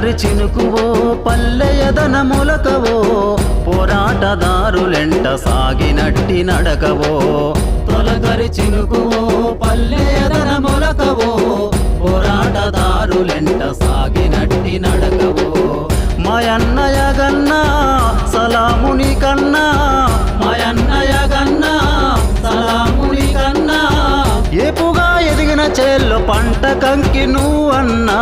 తొలకరి చినుకువో పల్లెయదన మొలకవో పోరాటదారులెంట సాగినట్టి నడకవో. తొలకరి చినుకువో పల్లెయదనములకవో పోరాటదారులెంట సాగినట్టి నడకవో. మా అన్నయ్య గన్న పంట కంకి నువ్వన్నా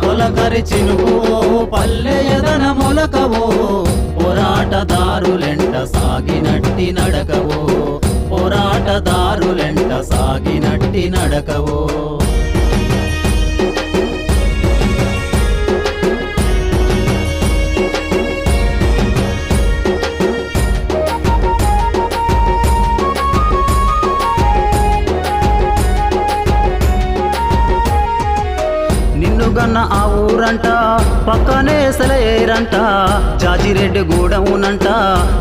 తొలకరి చినుకువో పల్లె ఎదన మొలకవో పోరాటదారులెంట సాగినట్టి నడకవో పోరాటదారులెంట సాగినట్టి నడకవో. ఊరంట పక్కనే సెలయేరంట జాజిరెడ్డి గూడవునంట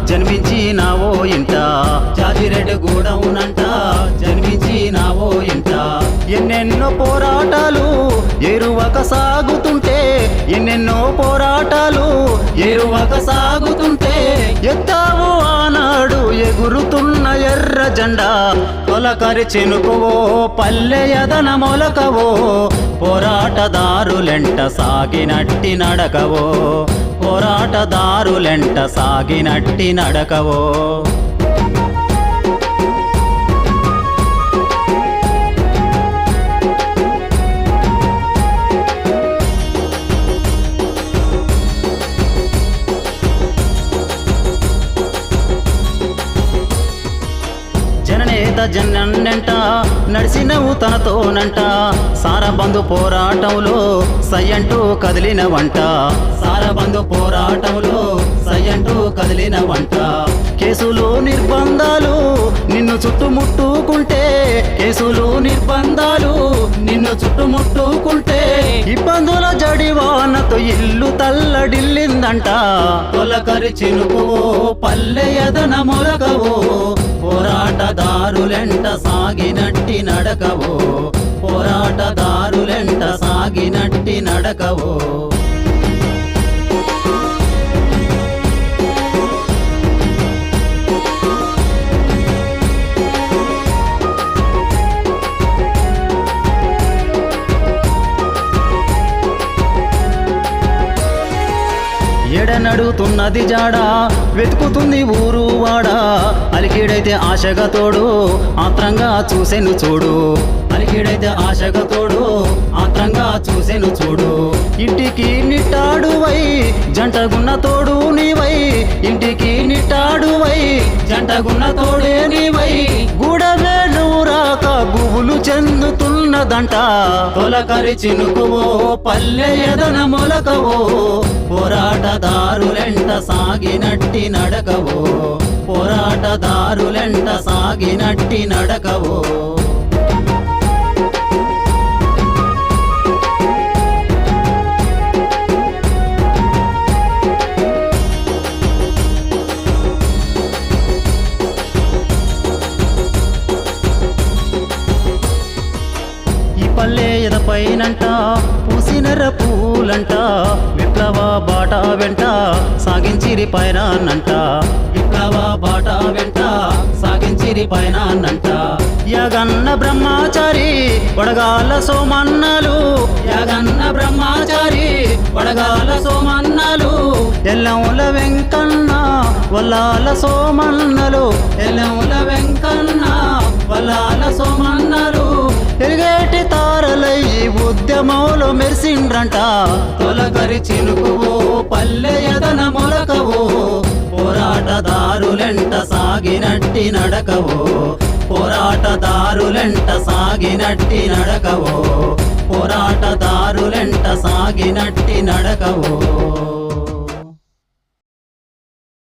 జన్మించినావో ఇంట. జాజిరెడ్డి గూడవునంట జన్మించినావో ఇంట. ఎన్నెన్నో పోరాటాలు ఎరువక సాగుతుంటే ఎన్నెన్నో పోరాటాలు ఎరువక సాగుతుంటే ఎత్తావు ఆనాడు ఎగురుతున్న ఎర్ర జెండా. తొలకరి చెనుకువో పల్లె యదన మొలకవో పోరాటదారులెంట సాగినట్టి నడకవో? పోరాటదారులెంట సాగినట్టి నడకవో? జన్నెంట నడిసినవు తనతోనంట. సారబంధు పోరాటంలో సయ్యంటూ కదిలిన వంట సారబంధు పోరాటంలో సయ్యంటూ కదిలిన వంట కేసులు నిర్బంధాలు నిన్ను చుట్టుముట్టుకుంటే. కేసులు నిర్బంధాలు నిన్ను చుట్టుముట్టుకుంటే. ఇబ్బందుల జడివానతో ఇల్లు తల్లడిల్లిందంట. తొలకరి చినుకువో పల్లె ఎదన మొలకవో పోరాటదారులెంట సాగినట్టి నడకవో పోరాటదారులెంట సాగినట్టి నడకవో. ఎడనడుతున్నది జాడ వెతుకుతుంది ఊరు వాడ. అలికిడైతే ఆశగా తోడు ఆత్రంగా చూసెను చూడు. అలికిడైతే ఆశగా తోడు ఆత్రంగా చూసెను చూడు. ఇంటికి నిట్టాడువై జంటగున్న తోడు నీవై. ఇంటికి నిట్టాడువై జంటగున్న తోడే నీవై. ఉన్నదంట. తొలకరి చినుకువో పల్లె ఎదన మొలకవో పోరాటదారులెంట సాగినట్టి నడకవో పోరాటదారులెంట సాగినట్టి నడకవో. మీద పైనంట పూసినర పూలంట విప్లవ బాట వెంట సాగించిరి పైన అన్నంట విప్లవ బాట వెంట సాగించిరి పైన అన్నంట యగన్న బ్రహ్మచారి వడగాల సోమన్నలు. యగన్న బ్రహ్మచారి వడగాల సోమన్నలు. ఎల్లముల వెంకన్న వల్లాల సోమన్నలు. మెరిసిండ్రంట తొలకరి చినుకువో పల్లె ఎదన మొలకవో పోరాటదారులెంట సాగినట్టి నడకవో పోరాటదారులెంట సాగినట్టి నడకవో పోరాటదారులెంట సాగినట్టి నడకవో.